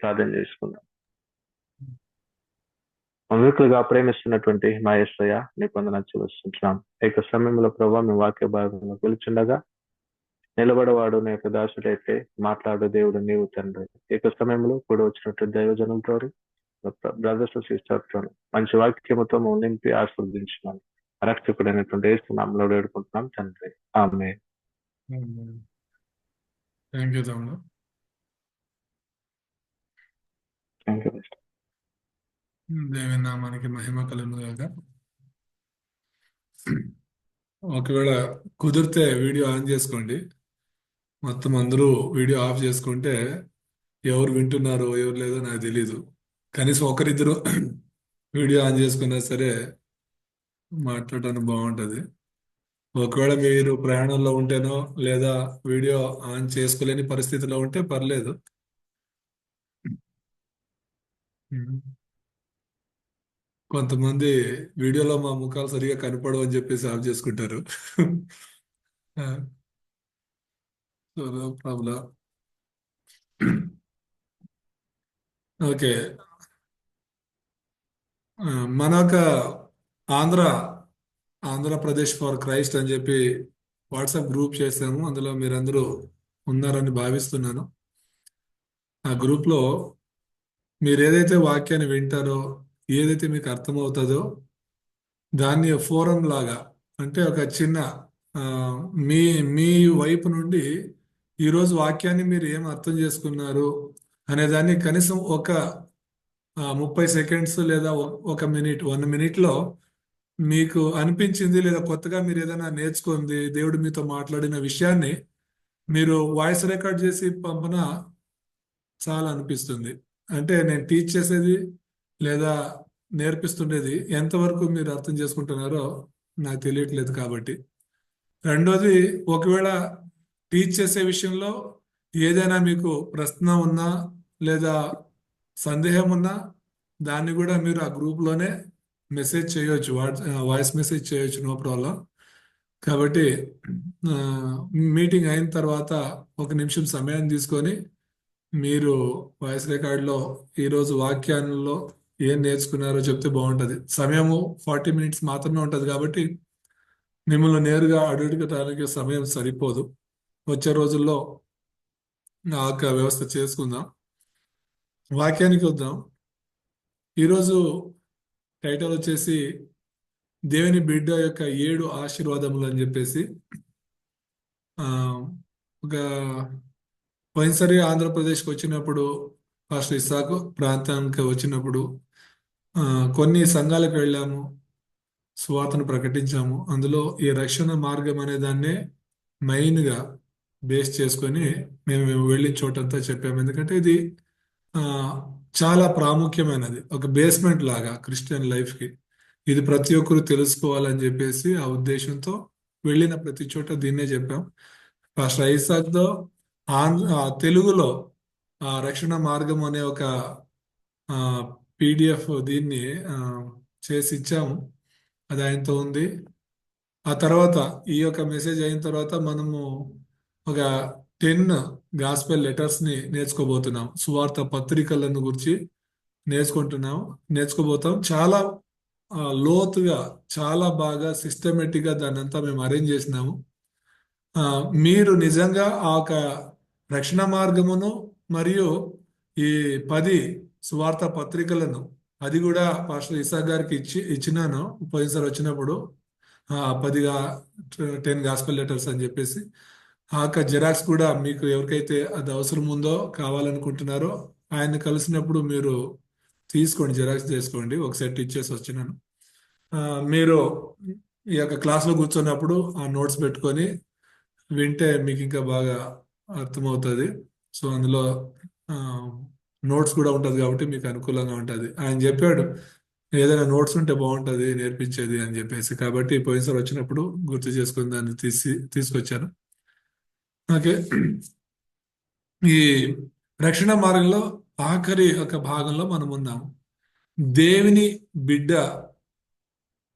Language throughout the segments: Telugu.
ప్రార్థన చేసుకుందాం. మమ్మీకులుగా ప్రేమిస్తున్నటువంటి మా యేసయ్య నీ పొందన చూస్తున్నాం ఏక యొక్క సమయంలో ప్రభావ మీ వాక్య భాగంలో పిలుచుండగా నిలబడవాడు నీ యొక్క దాసుడైతే మాట్లాడు దేవుడు నీవు తండ్రి. ఏక యొక్క సమయంలో కూడా వచ్చినటువంటి దైవజనులతో బ్రదర్స్ సిస్టర్తో మంచి వాక్యముతో నింపి ఆస్వాదించినాను రక్షకుడైనటువంటి ఏస్తున్నాంలో వేడుకుంటున్నాం తండ్రి. ఆమె థ్యాంక్ యూ తమ్ముడు థ్యాంక్ యూ దేవి నామానికి మహిమ కలుగును గాక ఒకవేళ కుదిరితే వీడియో ఆన్ చేసుకోండి. మొత్తం అందరూ వీడియో ఆఫ్ చేసుకుంటే ఎవరు వింటున్నారో ఎవరు లేదో నాకు తెలీదు. కనీసం ఒకరిద్దరు వీడియో ఆన్ చేసుకున్నా సరే మాట్లాడటానికి బాగుంటుంది. ఒకవేళ మీరు ప్రయాణంలో ఉంటేనో లేదా వీడియో ఆన్ చేసుకోలేని పరిస్థితిలో ఉంటే పర్లేదు. కొంతమంది వీడియోలో మా ముఖాలు సరిగా కనపడవు అని చెప్పేసి ఆఫ్ చేసుకుంటారు. No problem okay. మన ఒక ఆంధ్ర ఆంధ్రప్రదేశ్ ఫర్ క్రైస్ట్ అని చెప్పి వాట్సాప్ గ్రూప్ చేసాము. అందులో మీరందరూ ఉన్నారని భావిస్తున్నాను. ఆ గ్రూప్లో మీరు ఏదైతే వాక్యాన్ని వింటారో ఏదైతే మీకు అర్థమవుతుందో దాన్ని ఫోరం లాగా అంటే ఒక చిన్న మీ మీ వైపు నుండి ఈరోజు వాక్యాన్ని మీరు ఏం అర్థం చేసుకున్నారు అనే దాన్ని కనీసం ఒక ముప్పై సెకండ్స్ లేదా ఒక మినిట్ వన్ మినిట్లో మీకు అనిపించింది లేదా కొత్తగా మీరు ఏదైనా నేర్చుకుంది దేవుడు మీతో మాట్లాడిన విషయాన్ని మీరు వాయిస్ రికార్డ్ చేసి పంపన చాలా అనిపిస్తుంది. అంటే నేను టీచ్ చేసేది లేదా నేర్పిస్తుండేది ఎంతవరకు మీరు అర్థం చేసుకుంటున్నారో నాకు తెలియట్లేదు కాబట్టి. రెండోది ఒకవేళ టీచ్ చేసే విషయంలో ఏదైనా మీకు ప్రశ్న ఉన్నా లేదా సందేహం ఉన్నా దాన్ని కూడా మీరు ఆ గ్రూప్లోనే మెసేజ్ చేయొచ్చు వాయిస్ మెసేజ్ చేయొచ్చు నో ప్రాబ్లం కాబట్టి మీటింగ్ అయిన తర్వాత ఒక నిమిషం సమయం తీసుకొని మీరు వాయిస్ రికార్డులో ఈరోజు వాక్యాలలో ఏం నేర్చుకున్నారో చెప్తే బాగుంటుంది. సమయము ఫార్టీ మినిట్స్ మాత్రమే ఉంటుంది కాబట్టి మిమ్మల్ని నేరుగా అడుగుకోవడానికి సమయం సరిపోదు. వచ్చే రోజుల్లో ఆ యొక్క వ్యవస్థ చేసుకుందాం. వాక్యానికి వద్దాం. ఈరోజు టైటిల్ వచ్చేసి దేవుని బిడ్డ యొక్క ఏడు ఆశీర్వాదములు అని చెప్పేసి ఒక పోయినసారి ఆంధ్రప్రదేశ్కి వచ్చినప్పుడు ఫస్ట్ ఇసాకు ప్రాంతానికి వచ్చినప్పుడు కొన్ని సంఘాలకు వెళ్ళాము సువార్తను ప్రకటించాము. అందులో ఈ రక్షణ మార్గం అనే దాన్నే మెయిన్గా బేస్ చేసుకొని మేము మేము వెళ్ళిన చోటంతా చెప్పాము. ఎందుకంటే ఇది చాలా ప్రాముఖ్యమైనది. ఒక బేస్మెంట్ లాగా క్రిస్టియన్ లైఫ్కి. ఇది ప్రతి ఒక్కరు తెలుసుకోవాలని చెప్పేసి ఆ ఉద్దేశంతో వెళ్ళిన ప్రతి చోట దీన్నే చెప్పాం. ఫస్ట్ ఐసాక్తో ఆంధ్ర తెలుగులో రక్షణ మార్గం అనే ఒక పీడిఎఫ్ దీన్ని చేసి ఇచ్చాము. అది ఆయనతో ఉంది. ఆ తర్వాత ఈ యొక్క మెసేజ్ అయిన తర్వాత మనము ఒక టెన్ గాస్పెల్ లెటర్స్ని నేర్చుకోబోతున్నాం. సువార్త పత్రికలను గురించి నేర్చుకుంటున్నాం నేర్చుకోబోతాం. చాలా లోతుగా చాలా బాగా సిస్టమేటిక్గా దాన్ని అంతా మేము అరేంజ్ చేసినాము. మీరు నిజంగా ఆ యొక్క రక్షణ మార్గమును మరియు ఈ పది సువార్త పత్రికలను అది కూడా పాస్టర్ ఇసా గారికి ఇచ్చి ఇచ్చినాను. పోయినసారి వచ్చినప్పుడు పదిగా టెన్ గాస్పల్ లెటర్స్ అని చెప్పేసి. ఆ యొక్క జిరాక్స్ కూడా మీకు ఎవరికైతే అది అవసరం ఉందో కావాలనుకుంటున్నారో ఆయన కలిసినప్పుడు మీరు తీసుకోండి జిరాక్స్ చేసుకోండి ఒక సెట్ ఇచ్చేసి వచ్చినాను. మీరు ఈ యొక్క క్లాస్లో కూర్చున్నప్పుడు ఆ నోట్స్ పెట్టుకొని వింటే మీకు ఇంకా బాగా అర్థమవుతుంది. సో అందులో నోట్స్ కూడా ఉంటుంది కాబట్టి మీకు అనుకూలంగా ఉంటుంది. ఆయన చెప్పాడు ఏదైనా నోట్స్ ఉంటే బాగుంటుంది నేర్పించేది అని చెప్పేసి. కాబట్టి పోయినసారి వచ్చినప్పుడు గుర్తు చేసుకుని దాన్ని తీసి తీసుకొచ్చాను. ఓకే. ఈ రక్షణ మార్గంలో ఆఖరి ఒక భాగంలో మనం ఉన్నాము దేవుని బిడ్డ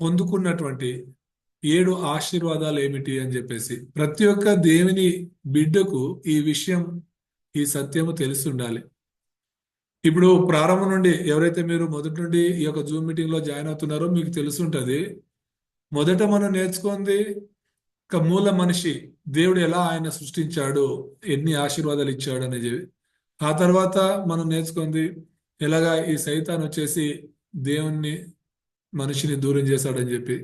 పొందుకున్నటువంటి ఏడు ఆశీర్వాదాలు ఏమిటి అని చెప్పేసి ప్రతి ఒక్క దేవుని బిడ్డకు ఈ విషయం ఈ సత్యము తెలిసి ఉండాలి ఇప్పుడు ప్రారంభం నుండి ఎవరైతే మీరు మొదటి నుండి ఈ యొక్క జూమ్ మీటింగ్లో జాయిన్ అవుతున్నారో మీకు తెలుసుంటది. మొదట మనం నేర్చుకుంది ఒక మూల మనిషి దేవుడు ఎలా ఆయన సృష్టించాడు ఎన్ని ఆశీర్వాదాలు ఇచ్చాడు అనేది. ఆ తర్వాత మనం నేర్చుకుంది ఎలాగా ఈ సైతాన్ వచ్చేసి దేవుణ్ణి మనిషిని దూరం చేశాడని చెప్పి.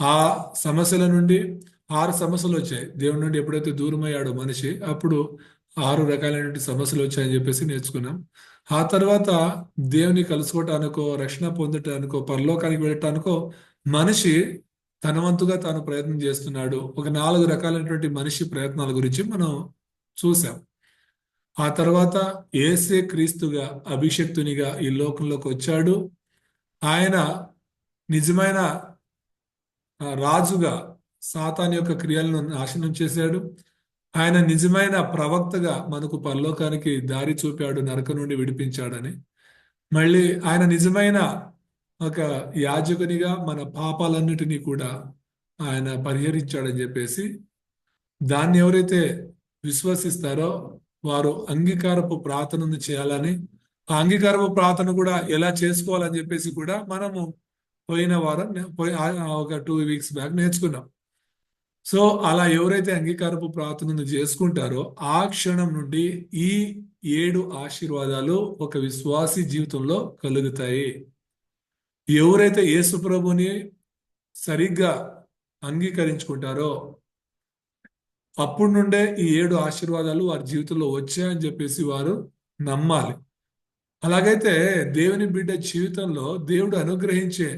ఆ సమస్యల నుండి ఆరు సమస్యలు వచ్చాయి. దేవుడి నుండి ఎప్పుడైతే దూరమయ్యాడో మనిషి అప్పుడు ఆరు రకాలైనటువంటి సమస్యలు వచ్చాయని చెప్పేసి నేర్చుకున్నాం. ఆ తర్వాత దేవుని కలుసుకోవటానికో రక్షణ పొందటానికో పరలోకానికి వెళ్ళటానికో మనిషి తన వంతుగా తాను ప్రయత్నం చేస్తున్నాడు. ఒక నాలుగు రకాలైనటువంటి మనిషి ప్రయత్నాల గురించి మనం చూసాం ఆ తర్వాత ఏసే క్రీస్తుగా అభిషక్తునిగా ఈ లోకంలోకి వచ్చాడు. ఆయన నిజమైన రాజుగా సాతాన్ యొక్క క్రియలను నాశనం చేశాడు. ఆయన నిజమైన ప్రవక్తగా మనకు పరలోకానికి దారి చూపాడు నరక నుండి విడిపించాడని. మళ్ళీ ఆయన నిజమైన ఒక యాజకునిగా మన పాపాలన్నిటినీ కూడా ఆయన పరిహరించాడని చెప్పేసి దాన్ని ఎవరైతే విశ్వసిస్తారో వారు అంగీకారపు ప్రార్థనను చేయాలని ఆ అంగీకారపు ప్రార్థన కూడా ఎలా చేసుకోవాలని చెప్పేసి కూడా మనము పోయిన వారం పోయి ఒక టూ వీక్స్ బ్యాక్ నేర్చుకున్నాం. సో అలా ఎవరైతే అంగీకారపు ప్రార్థనను చేసుకుంటారో ఆ క్షణం నుండి ఈ ఏడు ఆశీర్వాదాలు ఒక విశ్వాసి జీవితంలో కలుగుతాయి. ఎవరైతే యేసు ప్రభుని సరిగ్గా అంగీకరించుకుంటారో అప్పుడు నుండే ఈ ఏడు ఆశీర్వాదాలు వారి జీవితంలో వచ్చాయని చెప్పేసి వారు నమ్మాలి. అలాగైతే దేవుని బిడ్డ జీవితంలో దేవుడు అనుగ్రహించే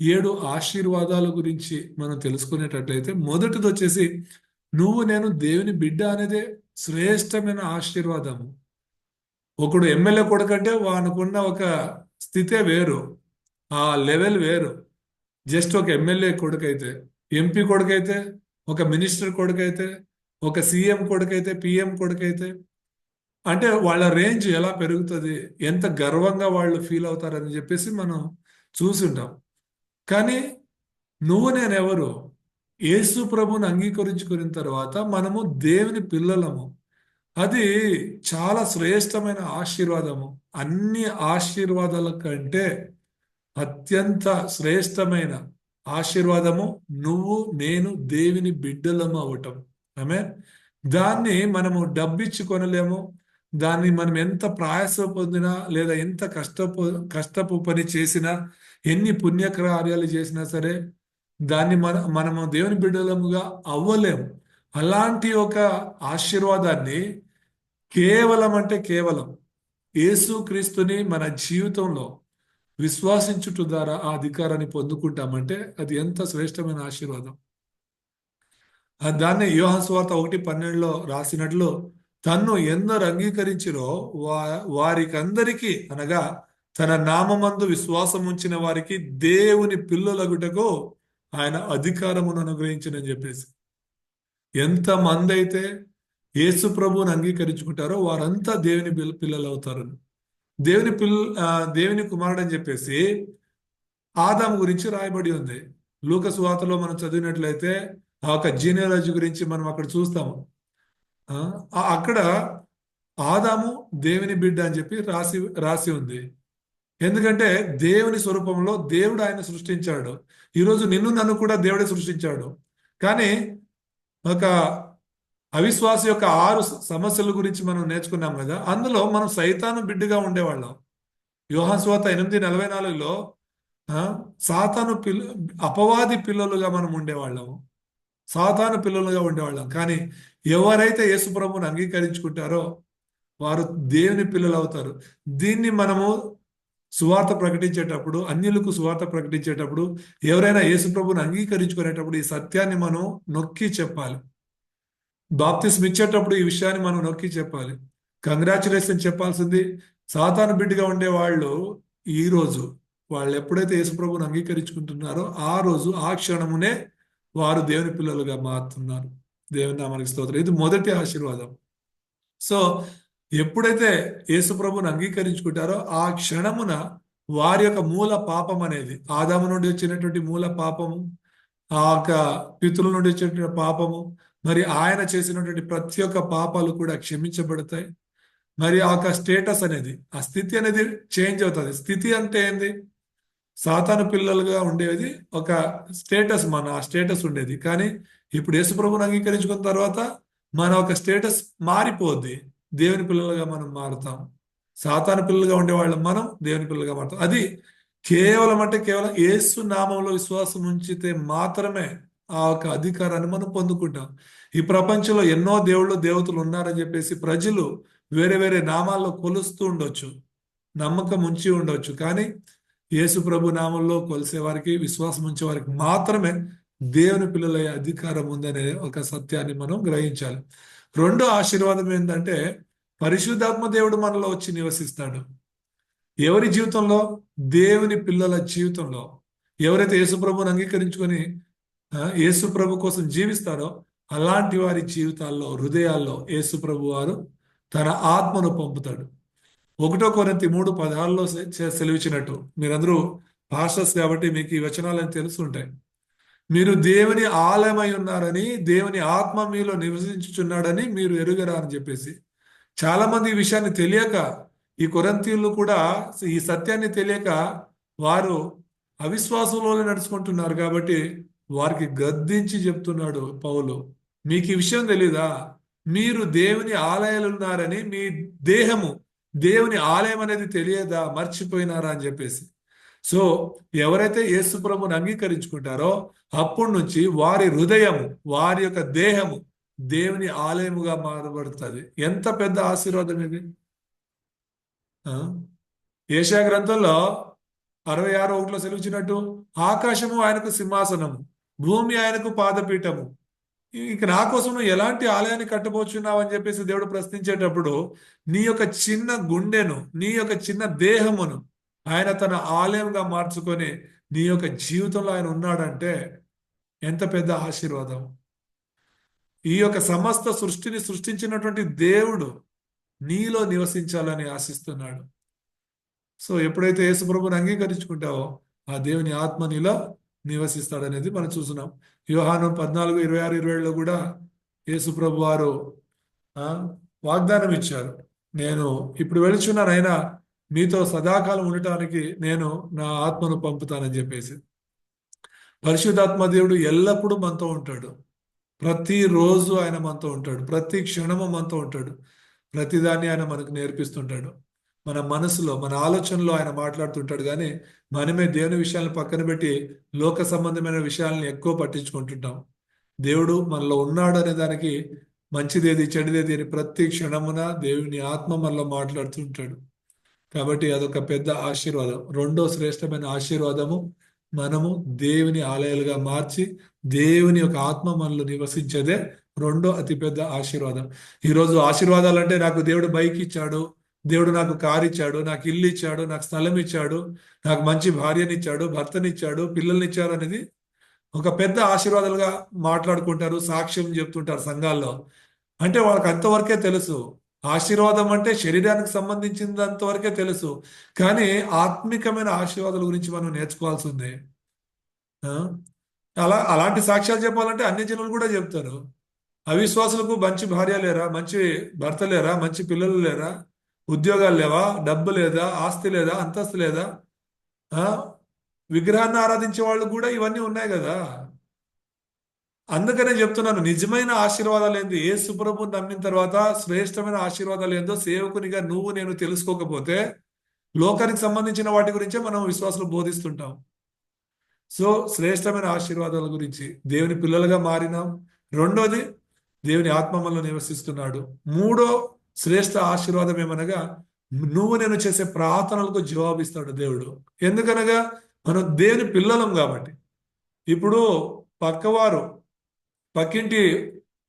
ఏడు ఆశీర్వాదాల గురించి మనం తెలుసుకునేటట్లయితే మొదటిది వచ్చేసి నువ్వు నేను దేవుని బిడ్డ అనేదే శ్రేష్టమైన ఆశీర్వాదము. ఒకడు ఎమ్మెల్యే కొడుకంటే వానుకున్న ఒక స్థితే వేరు ఆ లెవెల్ వేరు. జస్ట్ ఒక ఎమ్మెల్యే కొడుకైతే ఎంపీ కొడుకైతే ఒక మినిస్టర్ కొడుకైతే ఒక సీఎం కొడుకైతే పిఎం కొడుకైతే అంటే వాళ్ళ రేంజ్ ఎలా పెరుగుతుంది ఎంత గర్వంగా వాళ్ళు ఫీల్ అవుతారని చెప్పేసి మనం చూసుంటాం. కానీ నువ్వు నేనెవరు? యేసు ప్రభుని అంగీకరించుకున్న తర్వాత మనము దేవుని పిల్లలము. అది చాలా శ్రేష్టమైన ఆశీర్వాదము. అన్ని ఆశీర్వాదాల కంటే అత్యంత శ్రేష్టమైన ఆశీర్వాదము నువ్వు నేను దేవుని బిడ్డలము అవటం. ఆమె దాన్ని మనము డబ్బిచ్చి కొనలేము దాన్ని మనం ఎంత ప్రయాస పొందినా లేదా ఎంత కష్టపు కష్టపు పని చేసినా ఎన్ని పుణ్యకార్యాలు చేసినా సరే దాన్ని మన మనము దేవుని బిడ్డలముగా అవ్వలేము. అలాంటి ఒక ఆశీర్వాదాన్ని కేవలం అంటే కేవలం యేసుక్రీస్తుని మన జీవితంలో విశ్వాసించుట ద్వారా ఆ అధికారాన్ని పొందుకుంటామంటే అది ఎంత శ్రేష్టమైన ఆశీర్వాదం. ఆ దాన్ని యోహాను ఒకటి పన్నెండులో రాసినట్లు తన్ను ఎందరు అంగీకరించిరో వా వారికందరికీ అనగా తన నామందు విశ్వాసం ఉంచిన వారికి దేవుని పిల్లలగుటకు ఆయన అధికారమును అనుగ్రహించినని చెప్పేసి. ఎంత మంది అయితే యేసు ప్రభువుని అంగీకరించుకుంటారో వారంతా దేవుని పిల్లలు అవుతారు దేవుని పిల్ల ఆ, దేవుని కుమారుడు అని చెప్పేసి ఆదాం గురించి రాయబడి ఉంది. లూకస్ వార్తలో మనం చదివినట్లయితే ఆ యొక్క జీనియాలజీ గురించి మనం అక్కడ చూస్తాము. అక్కడ ఆదాము దేవుని బిడ్డ అని చెప్పి రాసి రాసి ఉంది. ఎందుకంటే దేవుని స్వరూపంలో దేవుడు ఆయన సృష్టించాడు. ఈరోజు నిన్ను నన్ను కూడా దేవుడే సృష్టించాడు. కానీ ఒక అవిశ్వాస యొక్క ఆరు సమస్యల గురించి మనం నేర్చుకున్నాం కదా. అందులో మనం సైతాను బిడ్డగా ఉండేవాళ్ళం. యోహాన్ స్వాత ఎనిమిది నలభై నాలుగులో సాతాను పిల్ల అపవాది పిల్లలుగా మనం ఉండేవాళ్ళము సాతాను పిల్లలుగా ఉండేవాళ్ళం. కానీ ఎవరైతే యేసు అంగీకరించుకుంటారో వారు దేవుని పిల్లలు అవుతారు. దీన్ని మనము సువార్త ప్రకటించేటప్పుడు అన్యులకు సువార్త ప్రకటించేటప్పుడు ఎవరైనా యేసు అంగీకరించుకునేటప్పుడు ఈ సత్యాన్ని మనం నొక్కి చెప్పాలి. బాప్తిస్మ్ ఇచ్చేటప్పుడు ఈ విషయాన్ని మనం నొక్కి చెప్పాలి. కంగ్రాచులేషన్ చెప్పాల్సింది సాతాను బిడ్డగా ఉండే వాళ్ళు ఈ రోజు వాళ్ళు ఎప్పుడైతే యేసుప్రభుని అంగీకరించుకుంటున్నారో ఆ రోజు ఆ క్షణమునే వారు దేవుని పిల్లలుగా మారుతున్నారు. దేవుని నామానికి స్తోత్రం. ఇది మొదటి ఆశీర్వాదం. సో ఎప్పుడైతే యేసు అంగీకరించుకుంటారో ఆ క్షణమున వారి యొక్క మూల పాపం అనేది ఆదాము నుండి వచ్చినటువంటి మూల పాపము ఆ యొక్క పితృల నుండి వచ్చినటువంటి పాపము మరి ఆయన చేసినటువంటి ప్రతి ఒక్క పాపాలు కూడా క్షమించబడతాయి. మరి ఆ యొక్క స్టేటస్ అనేది ఆ స్థితి అనేది చేంజ్ అవుతుంది. స్థితి అంటే ఏంది? సాతాను పిల్లలుగా ఉండేది ఒక స్టేటస్ మన ఆ స్టేటస్ ఉండేది. కానీ ఇప్పుడు యేసుప్రభుని అంగీకరించుకున్న తర్వాత మన ఒక స్టేటస్ మారిపోద్ది. దేవుని పిల్లలుగా మనం మారుతాం. సాతాను పిల్లలుగా ఉండేవాళ్ళం మనం దేవుని పిల్లలుగా మారుతాం. అది కేవలం అంటే కేవలం యేసు నామంలో విశ్వాసం ఉంచితే మాత్రమే ఆ యొక్క అధికారాన్ని మనం పొందుకుంటాం. ఈ ప్రపంచంలో ఎన్నో దేవుళ్ళు దేవతలు ఉన్నారని చెప్పేసి ప్రజలు వేరే వేరే నామాల్లో కొలుస్తూ ఉండొచ్చు. నమ్మకం ఉంచి ఉండొచ్చు. కానీ యేసు ప్రభు నామంలో కొలిసే వారికి విశ్వాసం ఉంచే వారికి మాత్రమే దేవుని పిల్లలయ్యే అధికారం ఉందనే ఒక సత్యాన్ని మనం గ్రహించాలి. రెండో ఆశీర్వాదం ఏంటంటే పరిశుద్ధాత్మ దేవుడు మనలో వచ్చి నివసిస్తాడు. ఎవరి జీవితంలో? దేవుని పిల్లల జీవితంలో. ఎవరైతే యేసుప్రభుని అంగీకరించుకొని యేసుప్రభు కోసం జీవిస్తారో అలాంటి వారి జీవితాల్లో హృదయాల్లో యేసుప్రభు వారు తన ఆత్మను పంపుతాడు. ఒకటో కొరంతి మూడు పదహారులో సెలవిచ్చినట్టు. మీరందరూ పాస్టర్స్ కాబట్టి మీకు ఈ వచనాలని తెలుసుంటాయి మీరు దేవుని ఆలయమై ఉన్నారని దేవుని ఆత్మ మీలో నివసించుచున్నాడని మీరు ఎరుగరా అని చెప్పేసి. చాలా మంది ఈ విషయాన్ని తెలియక ఈ కొరంతీయులు కూడా ఈ సత్యాన్ని తెలియక వారు అవిశ్వాసంలోనే నడుచుకుంటున్నారు కాబట్టి వారికి గద్దించి చెప్తున్నాడు పౌలు. మీకు ఈ విషయం తెలీదా? మీరు దేవుని ఆలయాలు ఉన్నారని మీ దేహము దేవుని ఆలయం అనేది తెలియదా? మర్చిపోయినారా అని చెప్పేసి. సో ఎవరైతే యేసు ప్రభుని అంగీకరించుకుంటారో అప్పటి నుంచి వారి హృదయము వారి యొక్క దేహము దేవుని ఆలయముగా మారబడుతుంది. ఎంత పెద్ద ఆశీర్వాదం ఇది? ఆ? ఏషియా గ్రంథంలో అరవై ఆరు ఒకటిలో సెలవుచ్చినట్టు ఆకాశము ఆయనకు సింహాసనము భూమి ఆయనకు పాదపీఠము. ఇక నా కోసం నువ్వు ఎలాంటి ఆలయాన్ని కట్టబోచున్నావు అని చెప్పేసి దేవుడు ప్రశ్నించేటప్పుడు నీ యొక్క చిన్న గుండెను నీ యొక్క చిన్న దేహమును ఆయన తన ఆలయంగా మార్చుకొని నీ యొక్క జీవితంలో ఆయన ఉన్నాడంటే ఎంత పెద్ద ఆశీర్వాదం. ఈ యొక్క సమస్త సృష్టిని సృష్టించినటువంటి దేవుడు నీలో నివసించాలని ఆశిస్తున్నాడు. సో ఎప్పుడైతే యేసుప్రభుని అంగీకరించుకుంటావో ఆ దేవుని ఆత్మ నీలో నివసిస్తాడనేది మనం చూస్తున్నాం. యోహాను పద్నాలుగు ఇరవై ఆరు ఇరవై ఏడులో కూడా యేసుప్రభు వారు వాగ్దానం ఇచ్చారు నేను ఇప్పుడు వెళుచున్నాను అయినా మీతో సదాకాలం ఉండటానికి నేను నా ఆత్మను పంపుతానని చెప్పేసి. పరిశుద్ధాత్మ దేవుడు ఎల్లప్పుడూ మనతో ఉంటాడు. ప్రతిరోజు ఆయన మనతో ఉంటాడు. ప్రతి క్షణము మనతో ఉంటాడు. ప్రతిదాన్ని ఆయన మనకు నేర్పిస్తుంటాడు. మన మనసులో మన ఆలోచనలో ఆయన మాట్లాడుతుంటాడు. కానీ మనమే దేవుని విషయాలను పక్కన పెట్టి లోక సంబంధమైన విషయాలను ఎక్కువ పట్టించుకుంటుంటాం. దేవుడు మనలో ఉన్నాడు అనే దానికి మంచిదేది చెడుదేది అని ప్రతి క్షణమున దేవుని ఆత్మ మనలో మాట్లాడుతుంటాడు. కాబట్టి అదొక పెద్ద ఆశీర్వాదం. రెండో శ్రేష్టమైన ఆశీర్వాదము మనము దేవుని ఆలయాలుగా మార్చి దేవుని యొక్క ఆత్మ మనలో నివసించేదే రెండో అతిపెద్ద ఆశీర్వాదం. ఈరోజు ఆశీర్వాదాలు అంటే నాకు దేవుడు బైక్ ఇచ్చాడు దేవుడు నాకు కారు ఇచ్చాడు నాకు ఇల్లు ఇచ్చాడు నాకు స్థలం ఇచ్చాడు నాకు మంచి భార్యనిచ్చాడు భర్తనిచ్చాడు పిల్లల్నిచ్చాడు అనేది ఒక పెద్ద ఆశీర్వాదాలుగా మాట్లాడుకుంటారు సాక్ష్యం చెప్తుంటారు సంఘాల్లో. అంటే వాళ్ళకి అంతవరకే తెలుసు. ఆశీర్వాదం అంటే శరీరానికి సంబంధించినంత వరకే తెలుసు. కానీ ఆత్మికమైన ఆశీర్వాదాల గురించి మనం నేర్చుకోవాల్సి ఉంది అలా అలాంటి సాక్ష్యాలు చెప్పాలంటే అన్ని జనులు కూడా చెప్తారు. అవిశ్వాసులకు మంచి భార్య లేరా? మంచి భర్త లేరా? మంచి పిల్లలు లేరా? ఉద్యోగాలు లేవా? డబ్బు లేదా? ఆస్తి లేదా? అంతస్తు లేదా? విగ్రహాన్ని ఆరాధించే వాళ్ళు కూడా ఇవన్నీ ఉన్నాయి కదా. అందుకనే చెప్తున్నాను నిజమైన ఆశీర్వాదాలు ఏంది? ఏ సుప్రభు నమ్మిన తర్వాత శ్రేష్టమైన ఆశీర్వాదాలు ఏందో సేవకునిగా నువ్వు నేను తెలుసుకోకపోతే లోకానికి సంబంధించిన వాటి గురించే మనం విశ్వాసులు బోధిస్తుంటాం. సో శ్రేష్టమైన ఆశీర్వాదాల గురించి దేవుని పిల్లలుగా మారినాం. రెండోది దేవుని ఆత్మ మనలో నివసిస్తున్నాడు. మూడో శ్రేష్ట ఆశీర్వాదం ఏమనగా నువ్వు నేను చేసే ప్రార్థనలకు జవాబిస్తాడు దేవుడు. ఎందుకనగా మనం దేవుని పిల్లలం కాబట్టి. ఇప్పుడు పక్కవారు పక్కింటి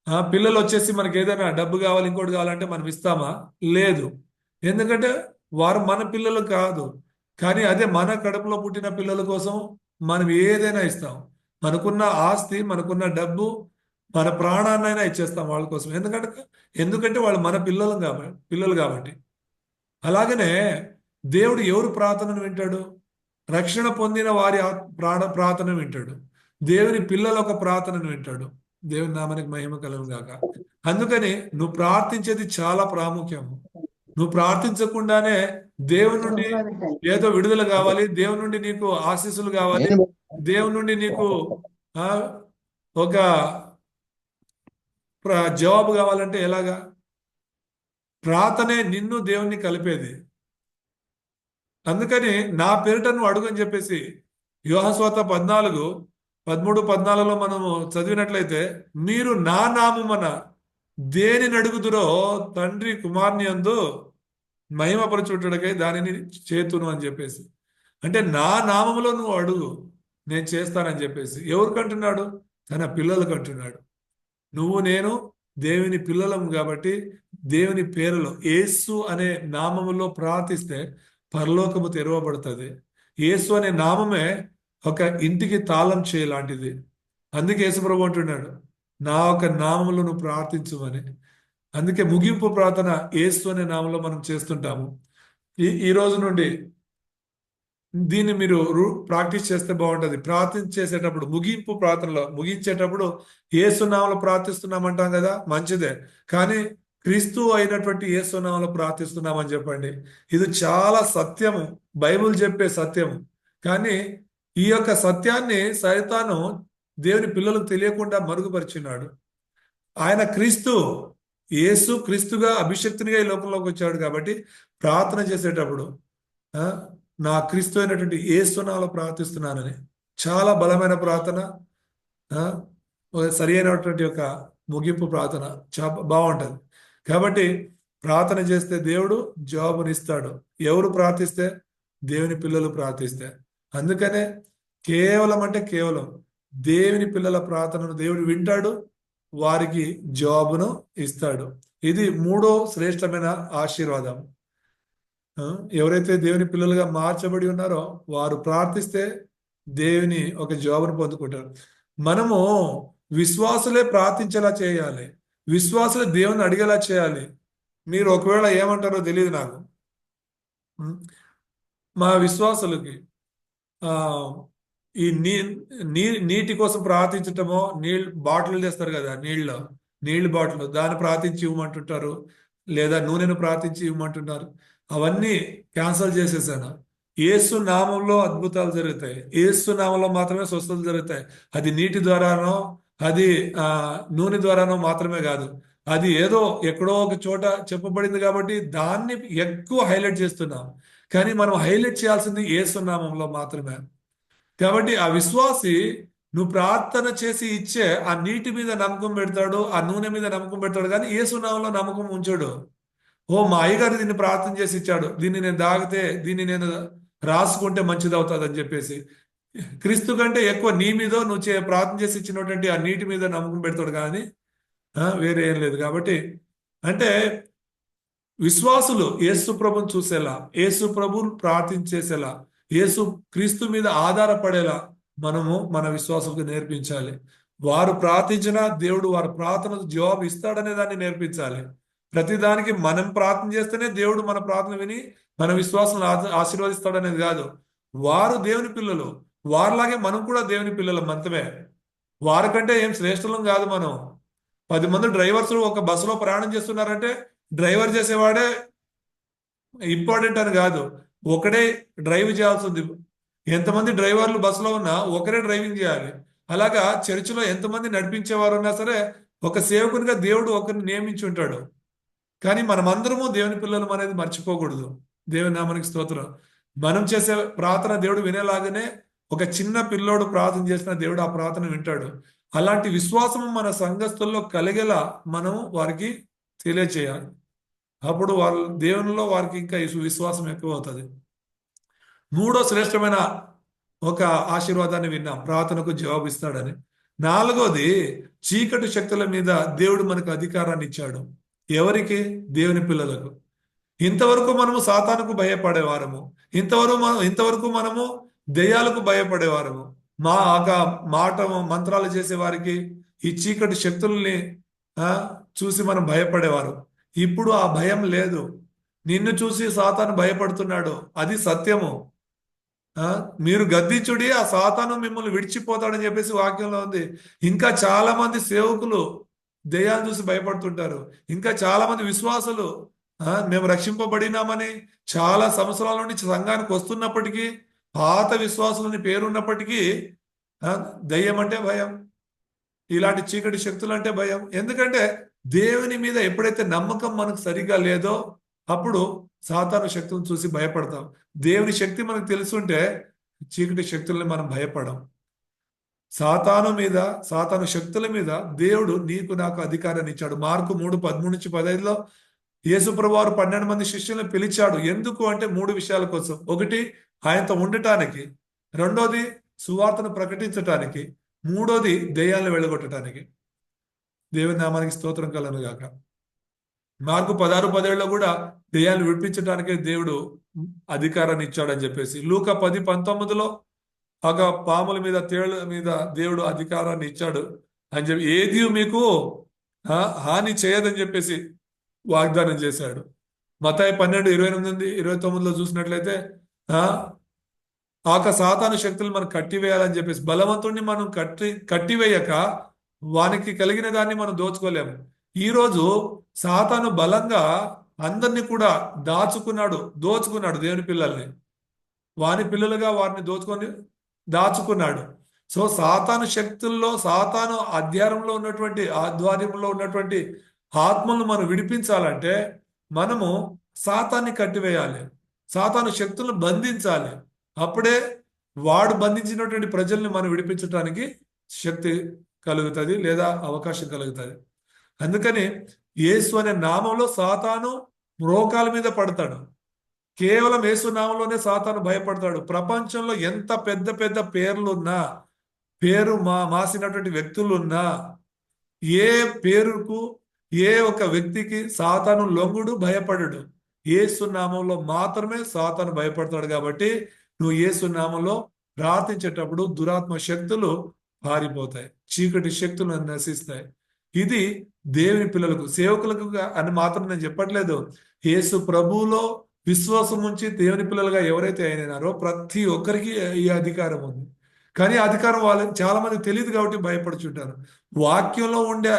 ఆ, పిల్లలు వచ్చేసి మనకి ఏదైనా డబ్బు కావాలి ఇంకోటి కావాలంటే మనం ఇస్తామా? లేదు. ఎందుకంటే వారు మన పిల్లలు కాదు. కానీ అదే మన కడుపులో పుట్టిన పిల్లల కోసం మనం ఏదైనా ఇస్తాం. మనకున్న ఆస్తి మనకున్న డబ్బు మన ప్రాణాన్నైనా ఇచ్చేస్తాం వాళ్ళ కోసం. ఎందుకంటే ఎందుకంటే వాళ్ళు మన పిల్లలు కాబట్టి పిల్లలు కాబట్టి. అలాగనే దేవుడు ఎవరు ప్రార్థనను వింటాడు? రక్షణ పొందిన వారి ప్రాణ ప్రార్థన వింటాడు. దేవుని పిల్లల ఒక ప్రార్థనను వింటాడు. దేవుని నామానికి మహిమ కలుగు గాక. అందుకని నువ్వు ప్రార్థించేది చాలా ప్రాముఖ్యం నువ్వు ప్రార్థించకుండానే దేవుని నుండి ఏదో విడుదల కావాలి దేవుని నుండి నీకు ఆశీస్సులు కావాలి దేవుని నుండి నీకు ఆ, ఒక ప్ర- జవాబు కావాలంటే ఎలాగా? ప్రార్థనే నిన్ను దేవుణ్ణి కలిపేది. అందుకని నా పేరిట నువ్వు అడుగు అని చెప్పేసి యోహస్వాత పద్నాలుగు పదమూడు పద్నాలుగులో మనము చదివినట్లయితే మీరు నా నామమున దేని నడుగుదురో తండ్రి కుమార్ని అందు మహిమపరచుటకై దానిని చేతును అని చెప్పేసి. అంటే నా నామములో నువ్వు అడుగు నేను చేస్తానని చెప్పేసి. ఎవరికి అంటున్నాడు తన పిల్లలకు అంటున్నాడు నువ్వు నేను దేవుని పిల్లలం కాబట్టి దేవుని పేరులో ఏసు అనే నామములో ప్రార్థిస్తే పరలోకము తెరవబడుతుంది. ఏసు అనే నామమే ఒక ఇంటికి తాళం చేయలాంటిది. అందుకే యేసుప్రభు అంటున్నాడు నా ఒక నామములను ప్రార్థించమని ప్రార్థించుమని. అందుకే ముగింపు ప్రార్థన యేసు అనే నామంలో మనం చేస్తుంటాము. ఈ ఈ రోజు నుండి దీన్ని మీరు రూ- ప్రాక్టీస్ చేస్తే బాగుంటుంది. ప్రార్థన చేసేటప్పుడు ముగింపు ప్రార్థనలో ముగించేటప్పుడు ఏసునామలో ప్రార్థిస్తున్నామంటాం కదా మంచిదే. కానీ క్రీస్తు అయినటువంటి ఏసునామలో ప్రార్థిస్తున్నామని చెప్పండి. ఇది చాలా సత్యము. బైబిల్ చెప్పే సత్యము. కానీ ఈ యొక్క సత్యాన్ని సైతాను దేవుని పిల్లలకు తెలియకుండా మరుగుపరిచినాడు. ఆయన క్రీస్తు యేసు క్రీస్తుగా అభిషక్తునిగా ఈ లోకంలోకి వచ్చాడు కాబట్టి ప్రార్థన చేసేటప్పుడు నా క్రీస్తు అయినటువంటి ఏసునామలో ప్రార్థిస్తున్నానని. చాలా బలమైన ప్రార్థన సరి అయినటువంటి యొక్క ముగింపు ప్రార్థన. చా బాగుంటుంది. కాబట్టి ప్రార్థన చేస్తే దేవుడు జవాబునిస్తాడు. ఎవరు ప్రార్థిస్తే? దేవుని పిల్లలు ప్రార్థిస్తే. అందుకనే కేవలం అంటే కేవలం దేవుని పిల్లల ప్రార్థనను దేవుడు వింటాడు వారికి జవాబును ఇస్తాడు. ఇది మూడో శ్రేష్టమైన ఆశీర్వాదం. ఎవరైతే దేవుని పిల్లలుగా మార్చబడి ఉన్నారో వారు ప్రార్థిస్తే దేవుని ఒక జవాబును పొందుకుంటారు. మనము విశ్వాసులే ప్రార్థించేలా చేయాలి విశ్వాసులే దేవుని అడిగేలా చేయాలి. మీరు ఒకవేళ ఏమంటారో తెలియదు నాకు. మా విశ్వాసులకి ఈ నీ నీ నీటి కోసం ప్రార్థించటమో నీళ్ళు బాటిల్ చేస్తారు కదా నీళ్ళు నీళ్ళు బాటిల్. దాన్ని ప్రార్థించి ఇవ్వమంటుంటారు. లేదా నూనెను ప్రార్థించి ఇవ్వమంటున్నారు అవన్నీ క్యాన్సిల్ చేసేసాను. ఏసు నామంలో అద్భుతాలు జరుగుతాయి. ఏసు నామంలో మాత్రమే స్వస్థతలు జరుగుతాయి. అది నీటి ద్వారానో అది ఆ నూనె ద్వారానో మాత్రమే కాదు. అది ఏదో ఎక్కడో ఒక చోట చెప్పబడింది కాబట్టి దాన్ని ఎక్కువ హైలైట్ చేస్తున్నాం. కానీ మనం హైలైట్ చేయాల్సింది ఏసు మాత్రమే. కాబట్టి ఆ విశ్వాసి నువ్వు ప్రార్థన చేసి ఇచ్చే ఆ నీటి మీద నమ్మకం పెడతాడు ఆ నూనె మీద నమ్మకం పెడతాడు కానీ ఏసునామంలో నమ్మకం ఉంచాడు. ఓ మా అయ్యగారు దీన్ని ప్రార్థన చేసి ఇచ్చాడు. దీన్ని నేను దాగితే దీన్ని నేను రాసుకుంటే మంచిది అవుతుంది అని చెప్పేసి. క్రీస్తు కంటే ఎక్కువ నీ మీద నువ్వు చే ప్రార్థన చేసి ఇచ్చినటువంటి ఆ నీటి మీద నమ్మకం పెడతాడు కానీ వేరే ఏం లేదు కాబట్టి. అంటే విశ్వాసులు యేసు ప్రభుని చూసేలా యేసు ప్రభుని ప్రార్థించేసేలా యేసు క్రీస్తు మీద ఆధారపడేలా మనము మన విశ్వాసులకు నేర్పించాలి. వారు ప్రార్థించినా దేవుడు వారి ప్రార్థనకు జవాబు ఇస్తాడనే దాన్ని నేర్పించాలి. ప్రతిదానికి మనం ప్రార్థన చేస్తేనే దేవుడు మన ప్రార్థన విని మన విశ్వాసం ఆశీర్వదిస్తాడనేది కాదు. వారు దేవుని పిల్లలు. వారిలాగే మనం కూడా దేవుని పిల్లలు మంతమే. వారికంటే ఏం శ్రేష్టలం కాదు మనం. పది మంది డ్రైవర్స్ ఒక బస్సులో ప్రయాణం చేస్తున్నారంటే డ్రైవర్ చేసేవాడే ఇంపార్టెంట్ అని కాదు. ఒకడే డ్రైవ్ చేయాల్సి ఉంది ఎంతమంది డ్రైవర్లు బస్సులో ఉన్నా ఒకరే డ్రైవింగ్ చేయాలి. అలాగా చర్చిలో ఎంతమంది నడిపించేవారు ఉన్నా సరే ఒక సేవకునిగా దేవుడు ఒకరిని నియమించి ఉంటాడు. కానీ మనమందరము దేవుని పిల్లలు అనేది మర్చిపోకూడదు. దేవుని నామానికి స్తోత్రం. మనం చేసే ప్రార్థన దేవుడు వినేలాగానే ఒక చిన్న పిల్లోడు ప్రార్థన చేసిన దేవుడు ఆ ప్రార్థన వింటాడు. అలాంటి విశ్వాసము మన సంఘస్థుల్లో కలిగేలా మనం వారికి తెలియచేయాలి. అప్పుడు వాళ్ళు దేవునిలో వారికి ఇంకా విశ్వాసం ఎక్కువ అవుతుంది మూడో శ్రేష్టమైన ఒక ఆశీర్వాదాన్ని విన్నాం. ప్రార్థనకు జవాబు ఇస్తాడని నాలుగోది చీకటి శక్తుల మీద దేవుడు మనకు అధికారాన్ని ఇచ్చాడు. ఎవరికి? దేవుని పిల్లలకు. ఇంతవరకు మనము సాతానుకు భయపడేవారము. ఇంతవరకు మనం ఇంతవరకు మనము దెయ్యాలకు భయపడేవారము. మా ఆక మాట మంత్రాలు చేసే వారికి ఈ చీకటి శక్తుల్ని ఆ చూసి మనం భయపడేవారు. ఇప్పుడు ఆ భయం లేదు. నిన్ను చూసి సాతాను భయపడుతున్నాడు. అది సత్యము. మీరు గద్దించుడి ఆ సాతాను మిమ్మల్ని విడిచిపోతాడని చెప్పేసి వాక్యంలో ఉంది. ఇంకా చాలా మంది సేవకులు దెయ్యాలు చూసి భయపడుతుంటారు. ఇంకా చాలా మంది విశ్వాసులు మేము రక్షింపబడినామని చాలా సంవత్సరాల నుండి సంఘానికి వస్తున్నప్పటికీ పాత విశ్వాసులని పేరున్నప్పటికీ దయ్యం అంటే భయం. ఇలాంటి చీకటి శక్తులు అంటే భయం. ఎందుకంటే దేవుని మీద ఎప్పుడైతే నమ్మకం మనకు సరిగా లేదో అప్పుడు సాతాను శక్తులను చూసి భయపడతాం. దేవుని శక్తి మనకు తెలుసుంటే చీకటి శక్తుల్ని మనం భయపడం. సాతాను మీద సాతాను శక్తుల మీద దేవుడు నీకు నాకు అధికారాన్ని ఇచ్చాడు. మార్కు మూడు పదమూడు నుంచి పదహైదులో యేసుప్రభు వారు పన్నెండు మంది శిష్యులను పిలిచాడు. ఎందుకు అంటే మూడు విషయాల కోసం. ఒకటి ఆయనతో ఉండటానికి. రెండోది సువార్తను ప్రకటించటానికి. మూడోది దెయ్యాలను వెళ్ళగొట్టడానికి దేవుని నామానికి స్తోత్రం కలను గాక. మార్కు పదహారు పదేళ్ళలో కూడా దెయ్యాలను విడిపించడానికే దేవుడు అధికారాన్ని ఇచ్చాడని చెప్పేసి. లూక పది పంతొమ్మిదిలో ఒక పాముల మీద తేళ్ళ మీద దేవుడు అధికారాన్ని ఇచ్చాడు అని చెప్పి. ఏది మీకు ఆ, హాని చేయదని చెప్పేసి వాగ్దానం చేశాడు. మతాయి పన్నెండు ఇరవై ఎనిమిది ఇరవై తొమ్మిదిలో చూసినట్లయితే ఆ ఆక సాతాను శక్తులు మనం కట్టివేయాలని చెప్పేసి. బలవంతుడిని మనం కట్టి కట్టివేయక వానికి కలిగిన దాన్ని మనం దోచుకోలేము. ఈరోజు సాతాను బలంగా అందరినీ కూడా దాచుకున్నాడు దోచుకున్నాడు దేవుని పిల్లల్ని. వాని పిల్లలుగా వారిని దోచుకొని దాచుకున్నాడు. సో సాతాను శక్తుల్లో సాతాను అధ్యారంలో ఉన్నటువంటి ఆధ్వర్యంలో ఉన్నటువంటి ఆత్మలను మనం విడిపించాలంటే మనము సాతాన్ని కట్టివేయాలి. సాతాను శక్తులను బంధించాలి. అప్పుడే వాడు బంధించినటువంటి ప్రజల్ని మనం విడిపించడానికి శక్తి కలుగుతుంది లేదా అవకాశం కలుగుతుంది. అందుకని యేసు అనే నామంలో సాతాను రోకాల మీద పడతాడు. కేవలం యేసు నామంలోనే సాతాను భయపడతాడు. ప్రపంచంలో ఎంత పెద్ద పెద్ద పేర్లున్నా పేరు మా మాసినటువంటి వ్యక్తులున్నా ఏ పేరుకు ఏ ఒక వ్యక్తికి సాతాను లొంగుడు భయపడడు. ఏసు నామంలో మాత్రమే సాతాను భయపడతాడు కాబట్టి నువ్వు యేసు నామంలో ప్రార్థించేటప్పుడు దురాత్మ శక్తులు పారిపోతాయి చీకటి శక్తులు నశిస్తాయి. ఇది దేవుని పిల్లలకు సేవకులకు అని మాత్రం నేను చెప్పట్లేదు. యేసు ప్రభువులో విశ్వాసం ఉంచి దేవుని పిల్లలుగా ఎవరైతే అయినారో ప్రతి ఒక్కరికి ఈ అధికారం ఉంది. కానీ అధికారం వాళ్ళకి చాలా మంది తెలియదు కాబట్టి భయపడుచుంటారు. వాక్యంలో ఉండే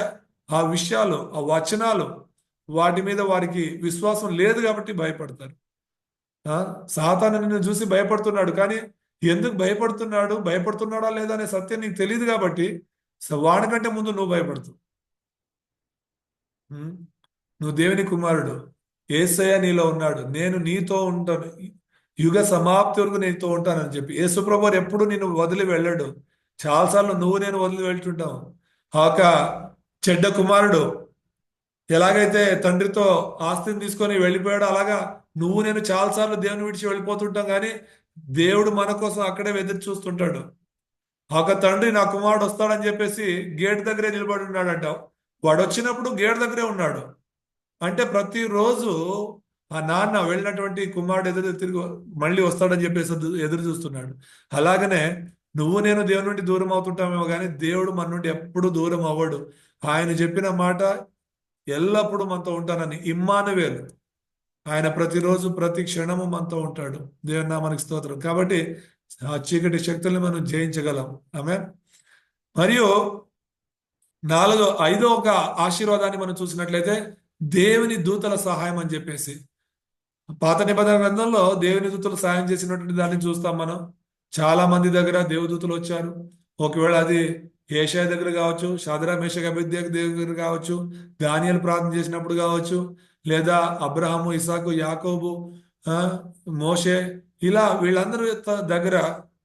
ఆ విషయాలు ఆ వచనాలు వాటి మీద వారికి విశ్వాసం లేదు కాబట్టి భయపడతారు. సాతాను నిన్ను చూసి భయపడుతున్నాడు కానీ ఎందుకు భయపడుతున్నాడు? భయపడుతున్నాడా లేదా అనే సత్యం నీకు తెలియదు కాబట్టి వాడికంటే ముందు నువ్వు భయపడుతావు. నువ్వు దేవుని కుమారుడు. ఏసయ్య నీలో ఉన్నాడు. నేను నీతో ఉంటాను. యుగ సమాప్తి వరకు నీతో ఉంటానని చెప్పి. యేసుప్రభు ఎప్పుడు నేను వదిలి వెళ్ళడు. చాలాసార్లు నువ్వు నేను వదిలి వెళ్తుంటావు ఆ ఒక చెడ్డ కుమారుడు ఎలాగైతే తండ్రితో ఆస్తిని తీసుకొని వెళ్ళిపోయాడో అలాగా నువ్వు నేను చాలాసార్లు దేవుని విడిచి వెళ్ళిపోతుంటాం కానీ దేవుడు మన కోసం అక్కడే ఎదురు చూస్తుంటాడు. ఒక తండ్రి నా కుమారుడు వస్తాడని చెప్పేసి గేట్ దగ్గరే నిలబడి ఉన్నాడంట. వాడు వచ్చినప్పుడు గేట్ దగ్గరే ఉన్నాడు. అంటే ప్రతిరోజు ఆ నాన్న వెళ్ళినటువంటి కుమారుడు ఎదురు తిరిగి మళ్ళీ వస్తాడని చెప్పేసి ఎదురు చూస్తున్నాడు. అలాగనే నువ్వు నేను దేవుని నుండి దూరం అవుతుంటామేమో కానీ దేవుడు మన నుండి ఎప్పుడు దూరం అవ్వడు. ఆయన చెప్పిన మాట ఎల్లప్పుడూ మనతో ఉంటానని. ఇమ్మానువేలు. ఆయన ప్రతిరోజు ప్రతి క్షణము మనతో ఉంటాడు. దేవుని నామానికి స్తోత్రం. కాబట్టి ఆ చీకటి శక్తుల్ని మనం జయించగలం. ఆమె మరియు నాలుగో ఐదో ఒక ఆశీర్వాదాన్ని మనం చూసినట్లయితే దేవుని దూతల సహాయం అని చెప్పేసి. పాత నిబంధన గ్రంథంలో దేవుని దూతలు సహాయం చేసినటువంటి దాన్ని చూస్తాం మనం. చాలా మంది దగ్గర దేవదూతలు వచ్చారు. ఒకవేళ అది ఏషయ దగ్గర కావచ్చు షాదరా మేషక అభిద్య దగ్గర కావచ్చు దానియలు ప్రార్థన చేసినప్పుడు కావచ్చు లేదా అబ్రహము ఇసాకు యాకోబు మోషే ఇలా వీళ్ళందరూ దగ్గర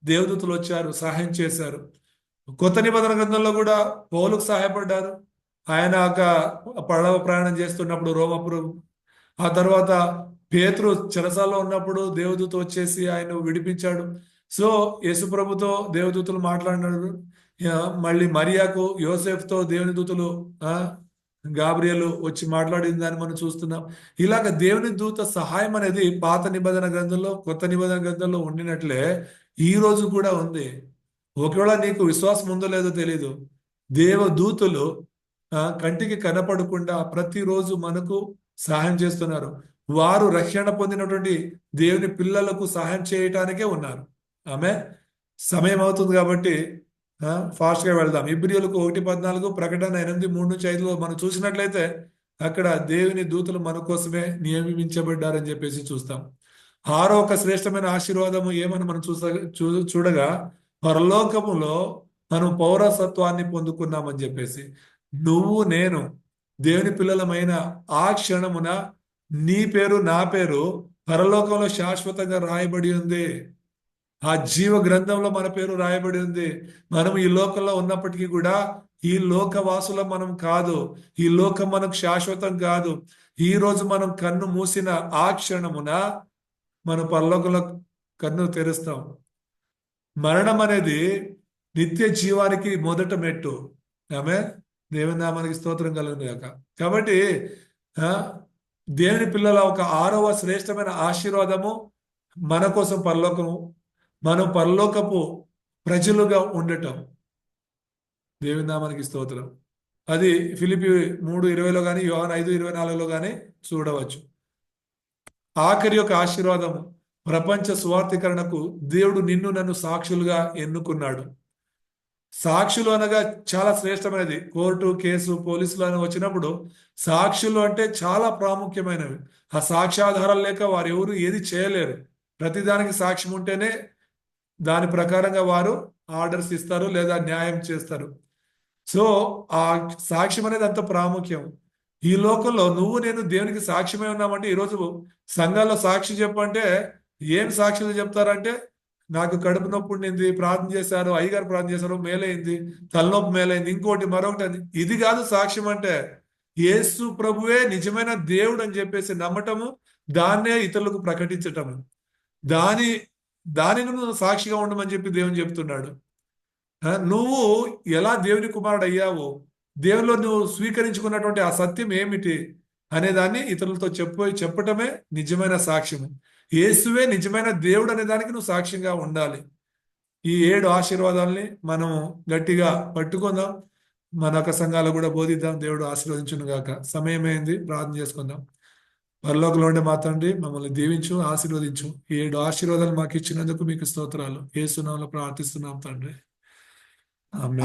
దేవదూతలు వచ్చారు సహాయం చేశారు. కొత్త నిబంధన గ్రంథంలో కూడా పౌలకు సహాయపడ్డారు. ఆయన ఒక పడవ ప్రయాణం చేస్తున్నప్పుడు రోమపురం ఆ తర్వాత పేతురు చెరసాలో ఉన్నప్పుడు దేవదూత వచ్చేసి ఆయన విడిపించాడు. సో యేసుప్రభుతో దేవదూతలు మాట్లాడినాడు మళ్ళీ మరియాకు యోసేఫ్తో దేవుని దూతలు గాబ్రియలు వచ్చి మాట్లాడిన దాన్ని మనం చూస్తున్నాం. ఇలాగ దేవుని దూత సహాయం అనేది పాత నిబంధన గ్రంథంలో కొత్త నిబంధన గ్రంథంలో ఉండినట్లే ఈ రోజు కూడా ఉంది. ఒకవేళ నీకు విశ్వాసం ఉందో లేదో తెలియదు దేవదూతలు కంటికి కనపడకుండా ప్రతిరోజు మనకు సహాయం చేస్తున్నారు. వారు రక్షణ పొందినటువంటి దేవుని పిల్లలకు సహాయం చేయటానికే ఉన్నారు. ఆమె సమయం అవుతుంది కాబట్టి ఫాస్ట్గా వెళ్దాం. ఇబ్రియులకు ఒకటి పద్నాలుగు ప్రకటన ఎనిమిది మూడు నుంచి ఐదులో మనం చూసినట్లయితే అక్కడ దేవుని దూతలు మన కోసమే నియమించబడ్డారని చెప్పేసి చూస్తాం. ఆరో ఒక శ్రేష్టమైన ఆశీర్వాదము ఏమని మనం చూస చూ చూడగా పరలోకములో మనం పౌరసత్వాన్ని పొందుకున్నామని చెప్పేసి నువ్వు నేను దేవుని పిల్లలమైన ఆ క్షణమున నీ పేరు నా పేరు పరలోకంలో శాశ్వతంగా రాయబడి ఉంది. ఆ జీవ గ్రంథంలో మన పేరు రాయబడి ఉంది. మనం ఈ లోకంలో ఉన్నప్పటికీ కూడా ఈ లోకవాసులం మనం కాదు. ఈ లోకం మనకు శాశ్వతం కాదు. ఈ రోజు మనం కన్ను మూసిన ఆ క్షణమున మనం పరలోకంలో కన్ను తెరుస్తాం. మరణం అనేది నిత్య జీవానికి మొదట మెట్టు. ఆమె దేవుని స్తోత్రం కలుగునుగాక కాబట్టి దేవుని పిల్లల ఒక ఆరవ శ్రేష్టమైన ఆశీర్వాదము మన కోసం పరలోకము మనం పరలోకపు ప్రజలుగా ఉండటం. దేవుని నామానికి స్తోత్రం. అది ఫిలిపి మూడు ఇరవైలో కానీ యోహాన్ ఐదు ఇరవై నాలుగులో కానీ చూడవచ్చు. ఆఖరి యొక్క ఆశీర్వాదం ప్రపంచ స్వార్థీకరణకు దేవుడు నిన్ను నన్ను సాక్షులుగా ఎన్నుకున్నాడు. సాక్షులు అనగా చాలా శ్రేష్టమైనది. కోర్టు కేసు పోలీసులు అని వచ్చినప్పుడు సాక్షులు అంటే చాలా ప్రాముఖ్యమైనవి. ఆ సాక్ష్యాధారాలు లేక వారు ఎవరు ఏది చేయలేరు. ప్రతిదానికి సాక్ష్యం ఉంటేనే దాని ప్రకారంగా వారు ఆర్డర్స్ ఇస్తారు లేదా న్యాయం చేస్తారు. సో ఆ సాక్ష్యం అనేది అంత ప్రాముఖ్యం. ఈ లోకంలో నువ్వు నేను దేవునికి సాక్ష్యమై ఉన్నామంటే ఈరోజు సంఘాల్లో సాక్షి చెప్పంటే ఏం సాక్షులు చెప్తారంటే నాకు కడుపు నొప్పి ఉండింది ప్రార్థన చేశారు అయ్యగారు ప్రార్థన చేశారు మేలైంది తలనొప్పి మేలైంది ఇంకోటి మరొకటి అని. ఇది కాదు సాక్ష్యం అంటే యేసు ప్రభువే నిజమైన దేవుడు అని చెప్పేసి నమ్మటము దాన్నే ఇతరులకు ప్రకటించటము. దాని దాని నువ్వు సాక్షిగా ఉండమని చెప్పి దేవుని చెప్తున్నాడు. నువ్వు ఎలా దేవుని కుమారుడు అయ్యావు దేవునిలో నువ్వు స్వీకరించుకున్నటువంటి ఆ సత్యం ఏమిటి అనేదాన్ని ఇతరులతో చెప్పు చెప్పటమే నిజమైన సాక్ష్యము. యేసువే నిజమైన దేవుడు అనే దానికి నువ్వు సాక్ష్యంగా ఉండాలి. ఈ ఏడు ఆశీర్వాదాల్ని మనం గట్టిగా పట్టుకుందాం. మన యొక్క సంఘాలు కూడా బోధిద్దాం. దేవుడు ఆశీర్వదించును గాక సమయమైంది. ప్రార్థన చేసుకుందాం. పరలోకంలో ఉండే మా తండ్రి మమ్మల్ని దీవించు ఆశీర్వదించు. ఈ ఏడు ఆశీర్వాదాలు మాకు ఇచ్చినందుకు మీకు స్తోత్రాలు. ఏ సునామలో ప్రార్థిస్తున్నాం తండ్రి. ఆమె